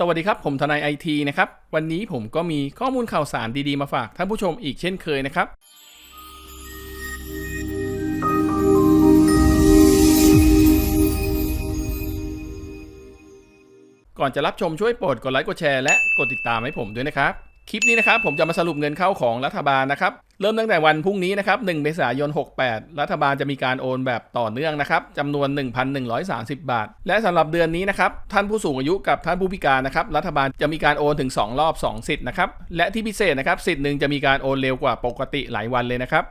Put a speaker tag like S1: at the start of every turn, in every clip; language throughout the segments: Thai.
S1: สวัสดีครับ ผมทนายไอทีนะครับ วันนี้ผมก็มีข้อมูลข่าวสารดีๆ มาฝากท่านผู้ชมอีกเช่นเคยนะครับ ก่อนจะรับชมช่วยโปรดกดไลค์กดแชร์และกดติดตามให้ผมด้วยนะครับ คลิปนี้นะครับผมจะมาสรุปเงินเข้าของรัฐบาลนะครับเริ่มตั้งแต่วันพรุ่งนี้นะครับ 1 เมษายน 68 รัฐบาลจะมีการโอนแบบต่อเนื่องนะครับจำนวน 1,130 บาท และสำหรับเดือนนี้นะครับ ท่านผู้สูงอายุกับท่านผู้พิการนะครับ รัฐบาลจะมีการโอนถึง 2 รอบ 2 สิทธิ์นะครับ และที่พิเศษนะครับ สิทธิ์หนึ่งจะมีการโอนเร็วกว่าปกติหลายวันเลยนะครับ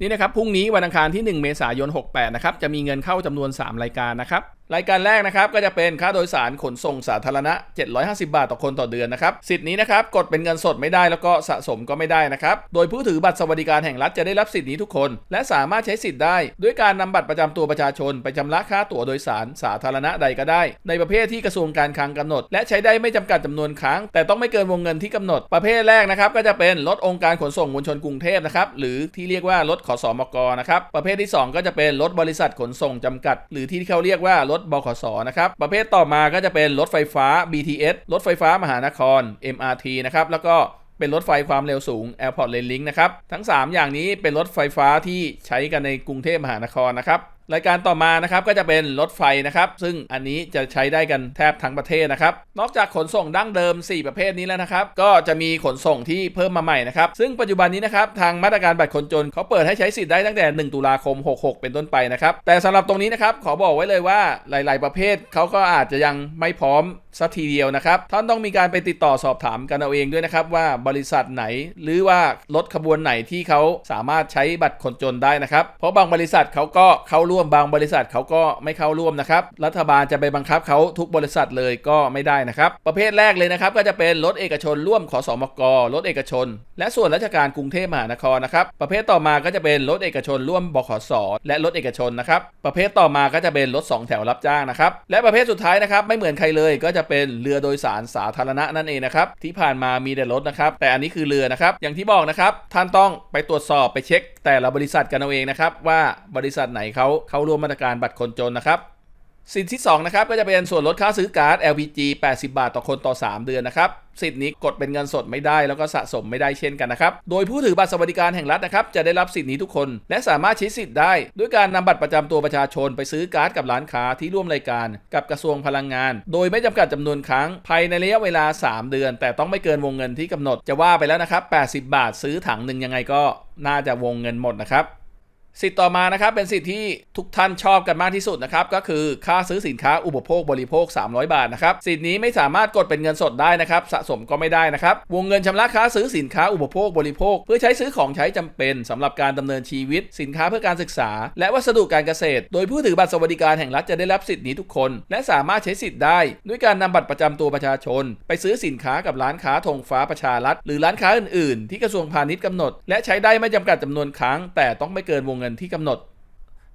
S1: นี่นะครับ พรุ่งนี้วันอังคารที่ 1 เมษายน 68 นะครับ จะมีเงินเข้าจำนวน 3 รายการนะครับรายการแรกนะครับก็จะเป็นค่าโดยสารขนส่งสาธารณะ 750 บาทต่อคนต่อเดือนนะครับ สิทธิ์นี้นะครับกดเป็นเงินสดไม่ได้แล้วก็สะสมก็ไม่ได้นะครับ โดยผู้ถือบัตรสวัสดิการแห่งรัฐจะได้รับสิทธิ์นี้ทุกคน และสามารถใช้สิทธิ์ได้ ด้วยการนำบัตรประจำตัวประชาชน ไปชำระค่าตั๋วโดยสารสาธารณะใดก็ได้ ในประเภทที่กระทรวงการคลังกำหนด และใช้ได้ไม่จำกัดจำนวนครั้ง แต่ต้องไม่เกินวงเงินที่กำหนด ประเภทแรกนะครับก็จะเป็นรถองค์การขนส่งมวลชนกรุงเทพนะครับหรือที่เรียกว่ารถขสมกนะครับประเภทที่สองก็จะเป็นรถบริษัทขนส่งจำกัด หรือที่เขาเรียกว่ารถบขสนะครับ ประเภทต่อมาก็จะเป็นรถไฟฟ้า BTS รถไฟฟ้ามหานคร MRT นะครับแล้วก็เป็นรถไฟความเร็วสูง Airport Rail Link นะครับ ทั้ง 3 อย่างนี้เป็นรถไฟฟ้าที่ใช้กันในกรุงเทพมหานครนะครับ รายการต่อมานะครับก็จะเป็นรถไฟนะครับ ซึ่งอันนี้จะใช้ได้กันแทบทั้งประเทศนะครับ นอกจากขนส่งดั้งเดิม 4 ประเภทนี้แล้วนะครับ ก็จะมีขนส่งที่เพิ่มมาใหม่นะครับ ซึ่งปัจจุบันนี้นะครับทางมาตรการบัตรคนจนเขาเปิดให้ใช้สิทธิ์ได้ตั้งแต่ 1 ตุลาคม 66 เป็นต้นไปนะครับ แต่สำหรับตรงนี้นะครับขอบอกไว้เลยว่าหลาย ๆ ประเภทเขาก็อาจจะยังไม่พร้อมสักทีเดียวนะครับท่านต้องมีการไปติดต่อสอบถามกันเอาเองด้วยนะครับว่าบริษัทไหน หรือว่ารถขบวนไหนที่เขาสามารถใช้บัตรคนจนได้นะครับเพราะบางบริษัทเขาก็เขาร่ร่วมบางบริษัทเขาก็ไม่เข้าร่วมนะครับ รัฐบาลจะไปบังคับเขาทุกบริษัทเลยก็ไม่ได้นะครับ ประเภทแรกเลยนะครับ ก็จะเป็นรถเอกชนร่วมขอสอมกรถเอกชน และส่วนราชการกรุงเทพมหานครนะครับ ประเภทต่อมาก็จะเป็นรถเอกชนร่วมบขสและรถเอกชนนะครับ ประเภทต่อมาก็จะเป็นรถสองแถวรับจ้างนะครับ และประเภทสุดท้ายนะครับ ไม่เหมือนใครเลยก็จะเป็นเรือโดยสารสาธารณะนั่นเองนะครับที่ผ่านมามีแต่รถนะครับ แต่อันนี้คือเรือนะครับ อย่างที่บอกนะครับท่านต้องไปตรวจสอบไปเช็ค แต่ละบริษัทกันเอาเองนะครับ ว่าบริษัทไหนเขาเข้าร่วมมาตรการบัตรคนจนนะครับ สิทธิ์ที่2นะครับก็จะเป็นส่วนลดค่าซื้อการ์ด LPG 80 บาทต่อคนต่อ 3 เดือนนะครับสิทธิ์นี้กดเป็นเงินสดไม่ได้แล้วก็สะสมไม่ได้เช่นกันนะครับ โดยผู้ถือบัตรสวัสดิการแห่งรัฐนะครับจะได้รับสิทธิ์นี้ทุกคน และสามารถใช้สิทธิ์ได้ ด้วยการนำบัตรประจำตัวประชาชนไปซื้อการ์ดกับร้านค้าที่ร่วมรายการ กับกระทรวงพลังงาน โดยไม่จำกัดจำนวนครั้งภายในระยะเวลา 3 เดือน แต่ต้องไม่เกินวงเงินที่กำหนด จะว่าไปแล้วนะครับ80 บาทซื้อถังหนึ่งยังไงก็น่าจะวงเงินหมดนะครับ สิทธิ์ต่อมานะครับเป็นสิทธิ์ที่ทุกท่านชอบกันมากที่สุดนะครับก็คือค่าซื้อสินค้าอุปโภคบริโภค 300 บาทนะครับสิทธิ์นี้ไม่สามารถกดเป็นเงินสดได้นะครับสะสมก็ไม่ได้นะครับวงเงินชำระค่าซื้อสินค้าอุปโภคบริโภค เพื่อใช้ซื้อของใช้จำเป็นสำหรับการดำเนินชีวิต สินค้าเพื่อการศึกษา และวัสดุการเกษตร โดยผู้ถือบัตรสวัสดิการแห่งรัฐจะได้รับสิทธิ์นี้ทุกคน และสามารถใช้สิทธิ์ได้ ด้วยการนำบัตรประจำตัวประชาชน ไปซื้อสินค้ากับร้านค้าธงฟ้าประชารัฐหรือร้านค้าอื่น ๆ ที่กระทรวงพาณิชย์กำหนด และใช้ได้ไม่จำกัดจำนวนครั้ง แต่ต้องไม่เกินวงงินที่กำหนด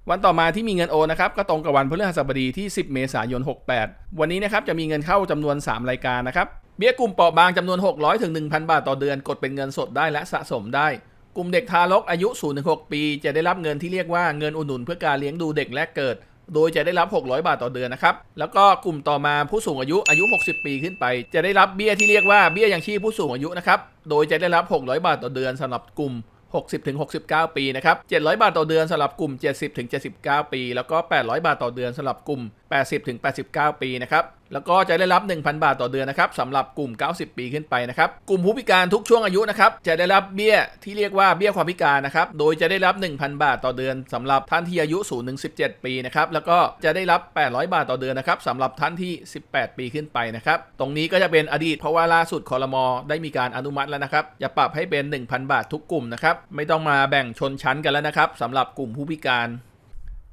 S1: วันต่อมาที่มีเงินโอนนะครับก็ตรงกับวันพฤหัสบดีที่ 10 เมษายน 68 วันนี้นะครับจะมีเงินเข้าจำนวน 3 รายการนะครับเบี้ยกลุ่มเปราะบางจำนวน 600ถึง1,000 บาทต่อเดือนกดเป็นเงินสดได้และสะสมได้ กลุ่มเด็กทารกอายุ0-6ปี จะได้รับเงินที่เรียกว่าเงินอุดหนุนเพื่อการเลี้ยงดูเด็กแรกเกิด โดยจะได้รับ 600 บาทต่อเดือนนะครับ แล้วก็กลุ่มต่อมาผู้สูงอายุอายุ 60 ปีขึ้นไป จะได้รับเบี้ยที่เรียกว่าเบี้ยยังชีพผู้สูงอายุนะครับ โดยจะได้รับ 600 บาทต่อเดือนสำหรับกลุ่ม 60ถึง69 ปีนะครับ 700 บาทต่อเดือนสำหรับกลุ่ม 70ถึง79 ปี แล้วก็ 800 บาทต่อเดือนสำหรับกลุ่ม 80ถึง89 ปีนะครับ แล้วก็จะได้รับ 1,000 บาทต่อเดือนนะครับสำหรับกลุ่ม 90 ปีขึ้นไปนะครับ กลุ่มผู้พิการทุกช่วงอายุนะครับ จะได้รับเบี้ยที่เรียกว่าเบี้ยความพิการนะครับ โดยจะได้รับ 1,000 บาทต่อเดือนสำหรับท่านที่อายุ0ถึง17 ปีนะครับ แล้วก็จะได้รับ 800 บาทต่อเดือนนะครับสำหรับท่านที่ 18 ปีขึ้นไปนะครับ ตรงนี้ก็จะเป็นอดีตเพราะว่าล่าสุดคอรมอได้มีการอนุมัติแล้วนะครับ จะปรับให้เป็น 1,000 บาททุกกลุ่มนะครับ ไม่ต้องมาแบ่งชนชั้นกันแล้วนะครับสำหรับกลุ่มผู้พิการ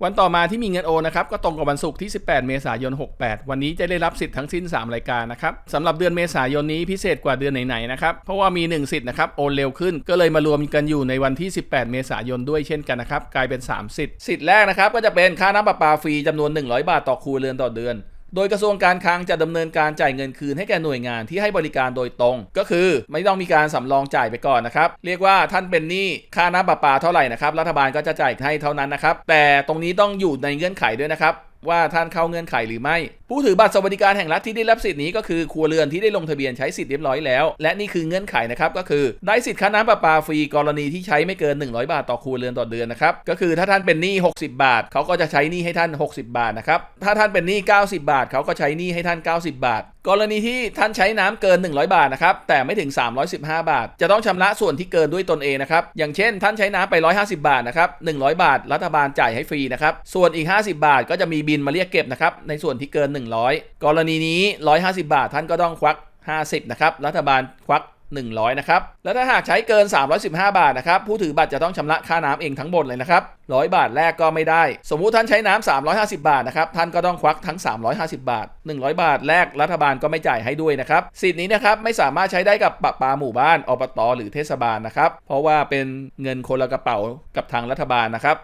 S1: วันต่อมาที่มีเงินโอนนะครับก็ตรงกับวันศุกร์ที่ 18 เมษายน 68 วันนี้จะได้รับสิทธิ์ทั้งสิ้น 3 รายการนะครับสำหรับเดือนเมษายนนี้พิเศษกว่าเดือนไหนๆนะครับเพราะว่ามี 1 สิทธิ์นะครับโอนเร็วขึ้น ก็เลยมารวมกันอยู่ในวันที่ 18 เมษายนด้วยเช่นกันนะครับกลายเป็น 3 สิทธิ์สิทธิ์แรกนะครับก็จะเป็นค่าน้ำประปาฟรีจำนวน 100 บาทต่อครัวเรือนต่อเดือน โดยกระทรวงการคลังจะดำเนินการจ่ายเงินคืนให้แก่หน่วยงานที่ให้บริการโดยตรง ก็คือไม่ต้องมีการสำรองจ่ายไปก่อนนะครับ เรียกว่าท่านเป็นหนี้ค่าน้ำประปาเท่าไหร่นะครับรัฐบาลก็จะจ่ายให้เท่านั้นนะครับแต่ตรงนี้ต้องอยู่ในเงื่อนไขด้วยนะครับว่าท่านเข้าเงื่อนไขหรือไม่ ผู้ถือบัตรสวัสดิการแห่งรัฐที่ได้รับสิทธิ์นี้ก็คือครัวเรือนที่ได้ลงทะเบียนใช้สิทธิ์เรียบร้อยแล้ว และนี่คือเงื่อนไขนะครับก็คือได้สิทธิ์ค่าน้ำประปาฟรีกรณีที่ใช้ไม่เกิน 100 บาทต่อครัวเรือนต่อเดือนนะครับก็คือถ้าท่านเป็นหนี้60 บาทเขาก็จะใช้หนี้ให้ท่าน 60 บาทนะครับถ้าท่านเป็นหนี้90 บาทเขาก็ใช้หนี้ให้ท่าน 90 บาท กรณีที่ท่านใช้น้ำเกิน 100 บาทนะครับ แต่ไม่ถึง 315 บาท จะต้องชำระส่วนที่เกินด้วยตนเองนะครับ อย่างเช่น ท่านใช้น้ำไป 150 บาทนะครับ 100 บาท รัฐบาลจ่ายให้ฟรีนะครับ ส่วนอีก 50 บาทก็จะมีบินมาเรียกเก็บนะครับ ในส่วนที่เกิน 100 กรณีนี้ 150 บาทท่านก็ต้องควัก 50 นะครับ รัฐบาลควัก 100 นะครับ แล้วถ้าหากใช้เกิน 315 บาทนะครับ ผู้ถือบัตรจะต้องชำระค่าน้ำเองทั้งหมดเลยนะครับ 100 บาทแรกก็ไม่ได้ สมมุติท่านใช้น้ำ350 บาทนะครับ ท่านก็ต้องควักทั้ง 350 บาท 100 บาทแรกรัฐบาลก็ไม่จ่ายให้ด้วยนะครับ สิทธิ์นี้นะครับไม่สามารถใช้ได้กับปะปาหมู่บ้านอบตหรือเทศบาลนะครับ เพราะว่าเป็นเงินคนละกระเป๋ากับทางรัฐบาลนะครับ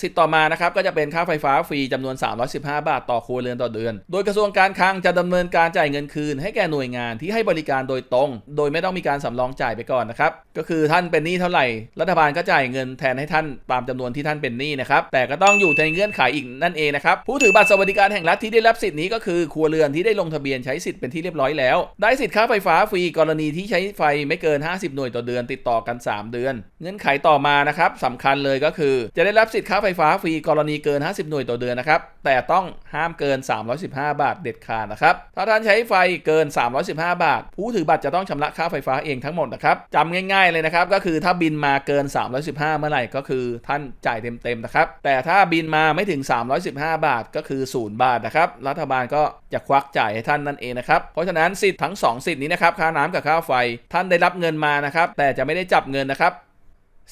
S1: สิทธิ์ต่อมานะครับก็จะเป็นค่าไฟฟ้าฟรีจำนวน 315 บาทต่อครัวเรือนต่อเดือน โดยกระทรวงการคลังจะดำเนินการจ่ายเงินคืน ให้แก่หน่วยงานที่ให้บริการโดยตรง โดยไม่ต้องมีการสำรองจ่ายไปก่อนนะครับ ก็คือท่านเป็นหนี้เท่าไหร่ รัฐบาลก็จ่ายเงินแทนให้ท่านตามจำนวนที่ท่านเป็นหนี้นะครับ แต่ก็ต้องอยู่ในเงื่อนไขอีกนั่นเองนะครับ ผู้ถือบัตรสวัสดิการแห่งรัฐที่ได้รับสิทธิ์นี้ก็คือครัวเรือนที่ได้ลงทะเบียนใช้สิทธิ์เป็นที่เรียบร้อยแล้ว ได้สิทธิ์ค่าไฟฟ้าฟรีกรณีที่ใช้ไฟไม่เกิน 50 หน่วยต่อเดือน ติดต่อกัน 3 เดือน เงื่อนไขต่อมานะครับสำคัญเลยก็คือจะได้รับสิทธิ์ค่าไฟฟ้าฟรีกรณีเกิน 50 หน่วยต่อเดือนนะครับ แต่ต้องห้ามเกิน 315 บาทเด็ดขาดนะครับ ถ้าท่านใช้ไฟเกิน 315 บาท ผู้ถือบัตรจะต้องชำระค่าไฟฟ้าเองทั้งหมดนะครับจำง่ายๆเลยนะครับ ก็คือถ้าบินมาเกิน 315 เมื่อไหร่ก็คือท่านจ่ายเต็มๆนะครับ แต่ถ้าบินมาไม่ถึง 315 บาทก็คือ 0 บาทนะครับ รัฐบาลก็จะควักจ่ายให้ท่านนั่นเองนะครับ เพราะฉะนั้นสิทธิ์ทั้ง 2 สิทธิ์นี้นะครับ ค่าน้ำกับค่าไฟ ท่านได้รับเงินมานะครับ แต่จะไม่ได้จับเงินนะครับ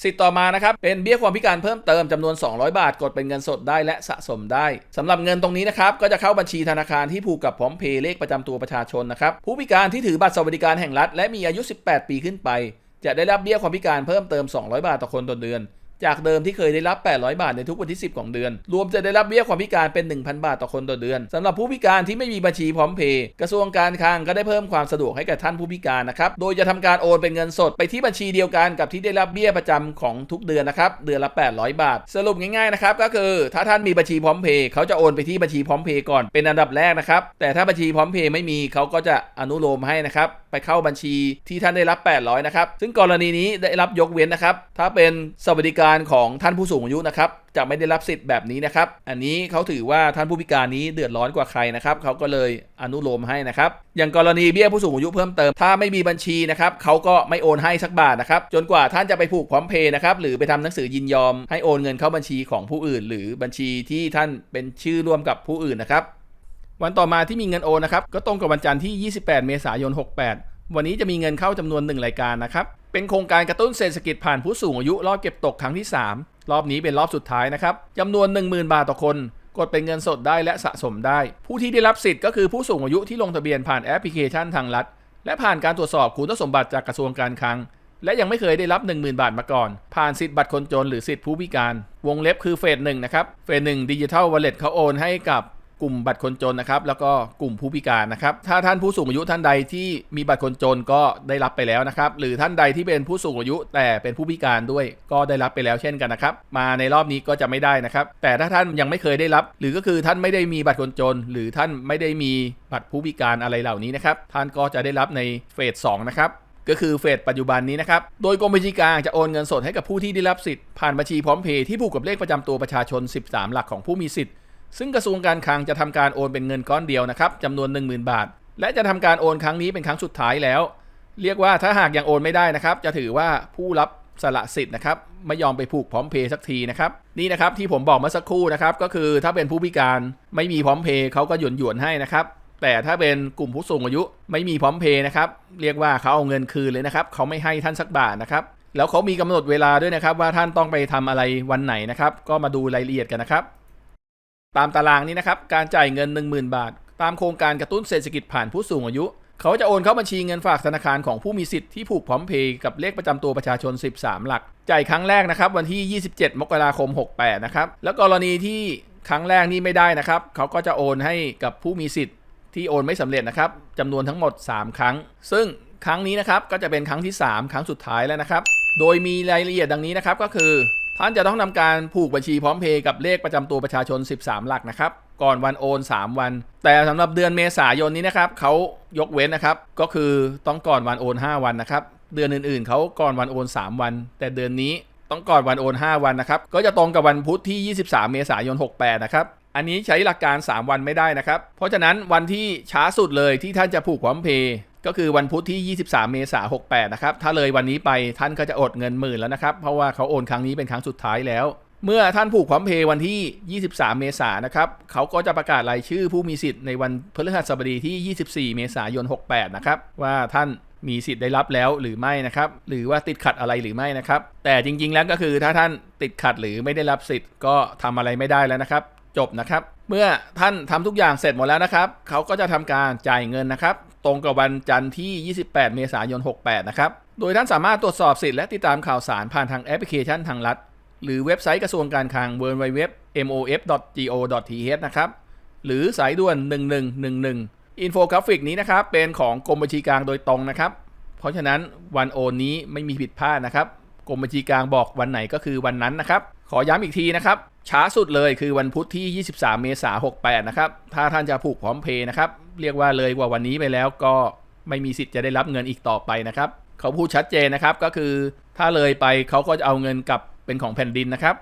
S1: สิทธิ์ต่อมานะครับ เป็นเบี้ยความพิการเพิ่มเติมจำนวน 200 บาท กดเป็นเงินสดได้และสะสมได้สำหรับเงินตรงนี้นะครับ ก็จะเข้าบัญชีธนาคารที่ผูกกับพร้อมเพย์เลขประจำตัวประชาชนนะครับ ผู้พิการที่ถือบัตรสวัสดิการแห่งรัฐ และมีอายุ 18 ปีขึ้นไป จะได้รับเบี้ยความพิการเพิ่มเติม 200 บาทต่อคนต่อเดือน จากเดิมที่เคยได้รับ 800 บาทในทุกวันที่ 10 ของเดือน รวมจะได้รับเบี้ยความพิการเป็น 1,000 บาทต่อคนต่อเดือนสำหรับผู้พิการที่ไม่มีบัญชีพร้อมเพย์กระทรวงการคลังก็ได้เพิ่มความสะดวกให้กับท่านผู้พิการนะครับ โดยจะทำการโอนเป็นเงินสดไปที่บัญชีเดียวกันกับที่ได้รับเบี้ยประจำของทุกเดือนนะครับ เดือนละ 800 บาท สรุปง่ายๆนะครับก็คือถ้าท่านมีบัญชีพร้อมเพย์เขาจะโอนไปที่บัญชีพร้อมเพย์ก่อนเป็นอันดับแรกนะครับ แต่ถ้าบัญชีพร้อมเพย์ไม่มีเขาก็จะอนุโลมให้นะครับไปเข้าบัญชีที่ท่านได้รับ 800นะครับซึ่งกรณีนี้ได้รับยกเว้นนะครับถ้าเป็นสวัสดิการการของท่านผู้สูงอายุนะครับจะไม่ได้รับสิทธิ์แบบนี้นะครับ อันนี้เขาถือว่าท่านผู้พิการนี้เดือดร้อนกว่าใครนะครับเขาก็เลยอนุโลมให้นะครับ อย่างกรณีเบี้ยผู้สูงอายุเพิ่มเติม ถ้าไม่มีบัญชีนะครับเขาก็ไม่โอนให้สักบาทนะครับ จนกว่าท่านจะไปผูกพร้อมเพย์นะครับ หรือไปทำหนังสือยินยอม ให้โอนเงินเข้าบัญชีของผู้อื่น หรือบัญชีที่ท่านเป็นชื่อร่วมกับผู้อื่นนะครับ วันต่อมาที่มีเงินโอนนะครับ ก็ตรงกับวันจันทร์ที่ 28 เมษายน 68 วันนี้จะมีเงินเข้าจำนวน 1 รายการนะครับ เป็นโครงการกระตุ้นเศรษฐกิจผ่านผู้สูงอายุรอบเก็บตกครั้งที่ 3 รอบนี้เป็นรอบสุดท้ายนะครับจำนวน 10,000 บาทต่อคน กดเป็นเงินสดได้และสะสมได้ ผู้ที่ได้รับสิทธิ์ก็คือผู้สูงอายุที่ลงทะเบียนผ่านแอปพลิเคชันทางรัฐ และผ่านการตรวจสอบคุณสมบัติจากกระทรวงการคลัง และยังไม่เคยได้รับ 10,000 บาทมาก่อน ผ่านสิทธิ์บัตรคนจนหรือสิทธิ์ผู้พิการ วงเล็บคือเฟสหนึ่งนะครับ เฟสหนึ่งดิจิทัลวอลเล็ตเขาโอนให้กับ กลุ่มบัตรคนจนนะครับ แล้วก็กลุ่มผู้พิการนะครับ ถ้าท่านผู้สูงอายุท่านใดที่มีบัตรคนจนก็ได้รับไปแล้วนะครับ หรือท่านใดที่เป็นผู้สูงอายุ แต่เป็นผู้พิการด้วยก็ได้รับไปแล้วเช่นกันนะครับ มาในรอบนี้ก็จะไม่ได้นะครับ แต่ถ้าท่านยังไม่เคยได้รับ หรือก็คือท่านไม่ได้มีบัตรคนจน หรือท่านไม่ได้มีบัตรผู้พิการอะไรเหล่านี้นะครับ ท่านก็จะได้รับในเฟสสองนะครับก็คือเฟสปัจจุบันนี้นะครับ โดยกรมบัญชีกลางจะโอนเงินสดให้กับผู้ที่ได้รับสิทธิ์ผ่านบัญชีพร้อมเพย์ที่ผูกกับเลขประจำตัวประชาชน 13 หลักของผู้มีสิทธิ์ ซึ่งกระทรวงการคลังจะทำการโอนเป็นเงินก้อนเดียวนะครับจำนวน 10,000 บาท และจะทำการโอนครั้งนี้เป็นครั้งสุดท้ายแล้ว เรียกว่าถ้าหากยังโอนไม่ได้นะครับ จะถือว่าผู้รับสละสิทธิ์นะครับไม่ยอมไปผูกพร้อมเพย์สักทีนะครับนี่นะครับที่ผมบอกเมื่อสักครู่นะครับก็คือถ้าเป็นผู้พิการไม่มีพร้อมเพย์เขาก็หยวนหยวนให้นะครับแต่ถ้าเป็นกลุ่มผู้สูงอายุไม่มีพร้อมเพย์นะครับเรียกว่าเขาเอาเงินคืนเลยนะครับเขาไม่ให้ท่านสักบาทนะครับแล้วเขามีกำหนดเวลาด้วยนะครับว่าท่านต้องไปทำอะไรวันไหนนะครับก็มาดูรายละเอียดกันนะครับ ตามตารางนี้นะครับ การจ่ายเงิน 10,000 บาท ตามโครงการกระตุ้นเศรษฐกิจผ่านผู้สูงอายุ เขาจะโอนเข้าบัญชีเงินฝากธนาคารของผู้มีสิทธิ์ที่ผูกพร้อมเพย์กับเลขประจำตัวประชาชน 13 หลัก จ่ายครั้งแรกนะครับ วันที่ 27 มกราคม 68 นะครับ แล้วกรณีที่ครั้งแรกนี่ไม่ได้นะครับ เขาก็จะโอนให้กับผู้มีสิทธิ์ที่โอนไม่สำเร็จนะครับจำนวนทั้งหมด 3 ครั้ง ซึ่งครั้งนี้นะครับก็จะเป็นครั้งที่ 3 ครั้งสุดท้ายแล้วนะครับ โดยมีรายละเอียดดังนี้นะครับก็คือ ท่านจะต้องนำการผูกบัญชีพร้อมเพย์กับเลขประจำตัวประชาชน 13 หลักนะครับก่อนวันโอน 3 วัน แต่สำหรับเดือนเมษายนนี้นะครับเขายกเว้นนะครับ ก็คือต้องก่อนวันโอน 5 วันนะครับ เดือนอื่นๆเขาก่อนวันโอน 3 วัน แต่เดือนนี้ต้องก่อนวันโอน 5 วันนะครับ ก็จะตรงกับวันพุธที่ 23 เมษายน 68 นะครับ อันนี้ใช้หลักการ 3 วันไม่ได้นะครับ เพราะฉะนั้นวันที่ช้าสุดเลยที่ท่านจะผูกพร้อมเพย์ ก็คือวันพุธที่ 23 เมษายน 68 นะครับ ถ้าเลยวันนี้ไปท่านก็จะอดเงินหมื่นแล้วนะครับ เพราะว่าเขาโอนครั้งนี้เป็นครั้งสุดท้ายแล้ว เมื่อท่านผูกพร้อมเพย์วันที่ 23 เมษายนนะครับ เขาก็จะประกาศรายชื่อผู้มีสิทธิ์ในวันพฤหัสบดีที่ 24 เมษายน 68 นะครับ ว่าท่านมีสิทธิ์ได้รับแล้วหรือไม่นะครับ หรือว่าติดขัดอะไรหรือไม่นะครับ แต่จริงๆแล้วก็คือถ้าท่านติดขัดหรือไม่ได้รับสิทธิ์ก็ทำอะไรไม่ได้แล้วนะครับ จบนะครับ เมื่อท่านทำทุกอย่างเสร็จหมดแล้วนะครับ เขาก็จะทำการจ่ายเงินนะครับ ตรงกับวันจันทร์ที่ 28 เมษายน 68 นะครับ โดยท่านสามารถตรวจสอบสิทธิ์และติดตามข่าวสารผ่านทางแอปพลิเคชันทางรัฐ หรือเว็บไซต์กระทรวงการคลัง www.mof.go.th นะครับ หรือสายด่วน 1111 อินโฟกราฟิกนี้นะครับ เป็นของกรมบัญชีกลางโดยตรงนะครับ เพราะฉะนั้นวันโอนนี้ไม่มีผิดพลาดนะครับ กรมบัญชีกลางบอกวันไหนก็คือวันนั้นนะครับขอย้ำอีกทีนะครับ ช้าสุดเลยคือวันพุธที่ 23 เมษายน 68 นะครับ ถ้าท่านจะผูกพร้อมเพย์นะครับ เรียกว่าเลยกว่าวันนี้ไปแล้วก็ไม่มีสิทธิ์จะได้รับเงินอีกต่อไปนะครับ เขาพูดชัดเจนนะครับก็คือถ้าเลยไปเขาก็จะเอาเงินกลับเป็นของแผ่นดินนะครับ